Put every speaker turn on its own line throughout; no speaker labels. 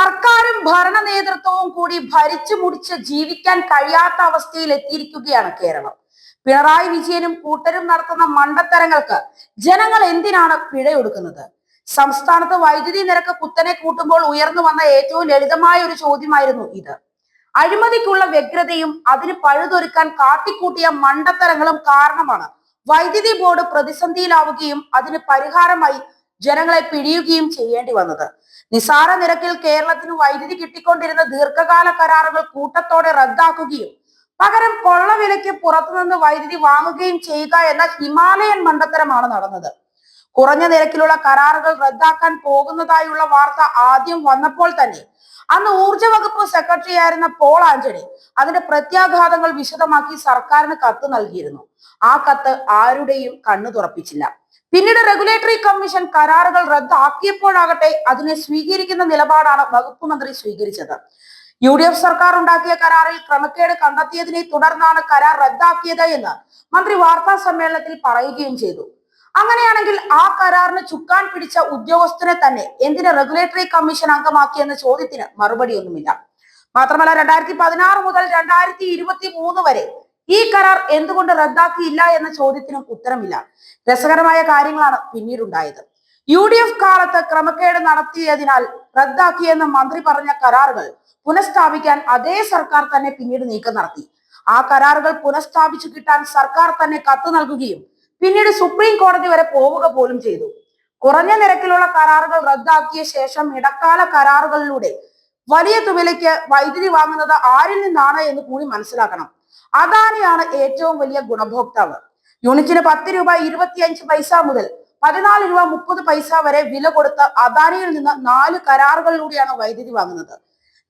സർക്കാരും ഭരണ നേതൃത്വവും കൂടി ഭരിച്ചു മുടിച്ച് ജീവിക്കാൻ കഴിയാത്ത അവസ്ഥയിൽ എത്തിയിരിക്കുകയാണ് കേരളം. പിണറായി വിജയനും കൂട്ടരും നടത്തുന്ന മണ്ടത്തരങ്ങൾക്ക് ജനങ്ങൾ എന്തിനാണ് പിഴയൊടുക്കുന്നത്? സംസ്ഥാനത്ത് വൈദ്യുതി നിരക്ക് കുത്തനെ കൂട്ടുമ്പോൾ ഉയർന്നു വന്ന ഏറ്റവും ലളിതമായ ഒരു ചോദ്യമായിരുന്നു ഇത്. അഴിമതിക്കുള്ള വ്യഗ്രതയും അതിന് പഴുതൊരുക്കാൻ കാട്ടിക്കൂട്ടിയ മണ്ടത്തരങ്ങളും കാരണമാണ് വൈദ്യുതി ബോർഡ് പ്രതിസന്ധിയിലാവുകയും അതിന് പരിഹാരമായി ജനങ്ങളെ പിടിയുകയും ചെയ്യേണ്ടി വന്നത്. നിസാര നിരക്കിൽ കേരളത്തിന് വൈദ്യുതി കിട്ടിക്കൊണ്ടിരുന്ന ദീർഘകാല കരാറുകൾ കൂട്ടത്തോടെ റദ്ദാക്കുകയും പകരം കൊള്ള വിലയ്ക്ക് പുറത്തുനിന്ന് വൈദ്യുതി വാങ്ങുകയും ചെയ്യുക എന്ന ഹിമാലയൻ മണ്ടത്തരമാണ് നടന്നത്. കുറഞ്ഞ നിരക്കിലുള്ള കരാറുകൾ റദ്ദാക്കാൻ പോകുന്നതായുള്ള വാർത്ത ആദ്യം വന്നപ്പോൾ തന്നെ. അന്ന് ഊർജ വകുപ്പ് സെക്രട്ടറി ആയിരുന്ന പോൾ ആന്റണി അതിന്റെ പ്രത്യാഘാതങ്ങൾ വിശദമാക്കി സർക്കാരിന് കത്ത് നൽകിയിരുന്നു. ആ കത്ത് ആരുടെയും കണ്ണു തുറപ്പിച്ചില്ല. പിന്നീട് റെഗുലേറ്ററി കമ്മീഷൻ കരാറുകൾ റദ്ദാക്കിയപ്പോഴാകട്ടെ അതിനെ സ്വീകരിക്കുന്ന നിലപാടാണ് വകുപ്പ് മന്ത്രി സ്വീകരിച്ചത്. യു ഡി എഫ് സർക്കാർ ഉണ്ടാക്കിയ കരാറിൽ ക്രമക്കേട് കണ്ടെത്തിയതിനെ തുടർന്നാണ് കരാർ റദ്ദാക്കിയത് എന്ന് മന്ത്രി വാർത്താ സമ്മേളനത്തിൽ പറയുകയും ചെയ്തു. അങ്ങനെയാണെങ്കിൽ ആ കരാറിന് ചുക്കാൻ പിടിച്ച ഉദ്യോഗസ്ഥനെ തന്നെ എന്തിന് റെഗുലേറ്ററി കമ്മീഷൻ അംഗമാക്കിയെന്ന ചോദ്യത്തിന് മറുപടിയൊന്നുമില്ല. മാത്രമല്ല രണ്ടായിരത്തി പതിനാറ് മുതൽ രണ്ടായിരത്തി ഇരുപത്തി മൂന്ന് വരെ ഈ കരാർ എന്തുകൊണ്ട് റദ്ദാക്കിയില്ല എന്ന ചോദ്യത്തിനും ഉത്തരമില്ല. രസകരമായ കാര്യങ്ങളാണ് പിന്നീടുണ്ടായത്. യു ഡി എഫ് കാലത്ത് ക്രമക്കേട് നടത്തിയതിനാൽ റദ്ദാക്കിയെന്ന് മന്ത്രി പറഞ്ഞ കരാറുകൾ പുനഃസ്ഥാപിക്കാൻ അതേ സർക്കാർ തന്നെ പിന്നീട് നീക്കം നടത്തി. ആ കരാറുകൾ പുനഃസ്ഥാപിച്ചു കിട്ടാൻ സർക്കാർ തന്നെ കത്ത് നൽകുകയും പിന്നീട് സുപ്രീം കോടതി വരെ പോവുക പോലും ചെയ്തു. കുറഞ്ഞ നിരക്കിലുള്ള കരാറുകൾ റദ്ദാക്കിയ ശേഷം ഇടക്കാല കരാറുകളിലൂടെ വലിയ തുകയിലേക്ക് വൈദ്യുതി വാങ്ങുന്നത് ആരിൽ നിന്നാണ് എന്ന് കൂടി മനസ്സിലാക്കണം. അദാനിയാണ് ഏറ്റവും വലിയ ഗുണഭോക്താവ്? യൂണിറ്റിന് പത്ത് രൂപ ഇരുപത്തിയഞ്ച് പൈസ മുതൽ പതിനാല് രൂപ മുപ്പത് പൈസ വരെ വില കൊടുത്ത് അദാനിയിൽ നിന്ന് നാല് കരാറുകളിലൂടെയാണ് വൈദ്യുതി വാങ്ങുന്നത്.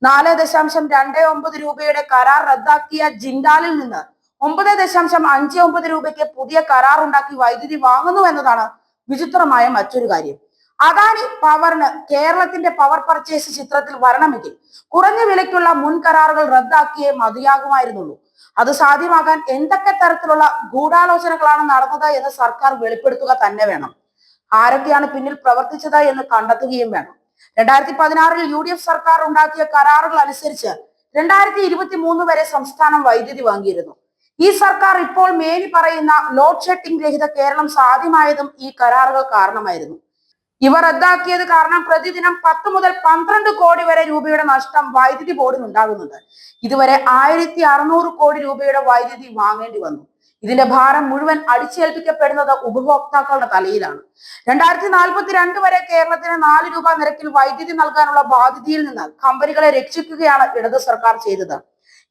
നാല് ദശാംശം രണ്ട് ഒമ്പത് രൂപയുടെ കരാർ റദ്ദാക്കിയ ജിൻഡാലിൽ നിന്ന് ഒമ്പത് ദശാംശം അഞ്ച് ഒമ്പത് രൂപയ്ക്ക് പുതിയ കരാർ ഉണ്ടാക്കി വൈദ്യുതി വാങ്ങുന്നു എന്നതാണ് വിചിത്രമായ മറ്റൊരു കാര്യം. അദാനി പവറിന് കേരളത്തിന്റെ പവർ പർച്ചേസ് ചിത്രത്തിൽ വരണമെങ്കിൽ കുറഞ്ഞ വിലയ്ക്കുള്ള മുൻ കരാറുകൾ റദ്ദാക്കിയേ മതിയാകുമായിരുന്നുള്ളൂ. അത് സാധ്യമാകാൻ എന്തൊക്കെ തരത്തിലുള്ള ഗൂഢാലോചനകളാണ് നടന്നത് എന്ന് സർക്കാർ വെളിപ്പെടുത്തുക തന്നെ വേണം. ആരൊക്കെയാണ് പിന്നിൽ പ്രവർത്തിച്ചത് എന്ന് കണ്ടെത്തുകയും വേണം. രണ്ടായിരത്തി പതിനാറിൽ യു ഡി എഫ് സർക്കാർ ഉണ്ടാക്കിയ കരാറുകൾ അനുസരിച്ച് രണ്ടായിരത്തി ഇരുപത്തി മൂന്ന് വരെ സംസ്ഥാനം വൈദ്യുതി വാങ്ങിയിരുന്നു. ഈ സർക്കാർ ഇപ്പോൾ മേനി പറയുന്ന ലോഡ് ഷെഡിംഗ് രഹിത കേരളം സാധ്യമായതും ഈ കരാറുകൾ കാരണമായിരുന്നു. ഇവ റദ്ദാക്കിയത് കാരണം പ്രതിദിനം പത്ത് മുതൽ പന്ത്രണ്ട് കോടി വരെ രൂപയുടെ നഷ്ടം വൈദ്യുതി ബോർഡിന് ഉണ്ടാകുന്നുണ്ട്. ഇതുവരെ ആയിരത്തി അറുന്നൂറ് കോടി രൂപയുടെ വൈദ്യുതി വാങ്ങേണ്ടി വന്നു. ഇതിന്റെ ഭാരം മുഴുവൻ അടിച്ചേൽപ്പിക്കപ്പെടുന്നത് ഉപഭോക്താക്കളുടെ തലയിലാണ്. രണ്ടായിരത്തി നാൽപ്പത്തി രണ്ട് വരെ കേരളത്തിന് നാല് രൂപ നിരക്കിൽ വൈദ്യുതി നൽകാനുള്ള ബാധ്യതയിൽ നിന്ന് കമ്പനികളെ രക്ഷിക്കുകയാണ് ഇടത് സർക്കാർ ചെയ്തത്.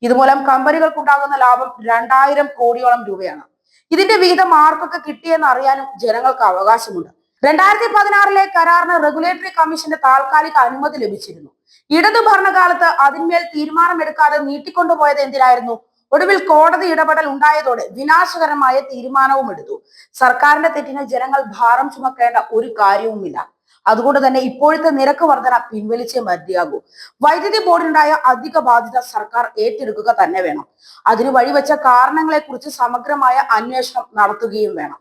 ഇതുമൂലം കമ്പനികൾക്കുണ്ടാകുന്ന ലാഭം രണ്ടായിരം കോടിയോളം രൂപയാണ്. ഇതിന്റെ വിഹിതം ആർക്കൊക്കെ കിട്ടിയെന്ന് അറിയാനും ജനങ്ങൾക്ക് അവകാശമുണ്ട്. രണ്ടായിരത്തി പതിനാറിലെ കരാറിന് റെഗുലേറ്ററി കമ്മീഷന്റെ താൽക്കാലിക അനുമതി ലഭിച്ചിരുന്നു. ഇടതു ഭരണകാലത്ത് അതിന്മേൽ തീരുമാനമെടുക്കാതെ നീട്ടിക്കൊണ്ടുപോയത് എന്തിനായിരുന്നു? ഒടുവിൽ കോടതി ഇടപെടൽ ഉണ്ടായതോടെ വിനാശകരമായ തീരുമാനവും എടുത്തു. സർക്കാരിന്റെ തെറ്റിന് ജനങ്ങൾ ഭാരം ചുമക്കേണ്ട ഒരു കാര്യവുമില്ല. അതുകൊണ്ട് തന്നെ ഇപ്പോഴത്തെ നിരക്ക് വർധന പിൻവലിച്ചേ മതിയാകൂ. വൈദ്യുതി ബോർഡിനുണ്ടായ അധിക ബാധ്യത സർക്കാർ ഏറ്റെടുക്കുക തന്നെ വേണം. അതിന് വഴിവെച്ച കാരണങ്ങളെ കുറിച്ച് സമഗ്രമായ അന്വേഷണം നടത്തുകയും വേണം.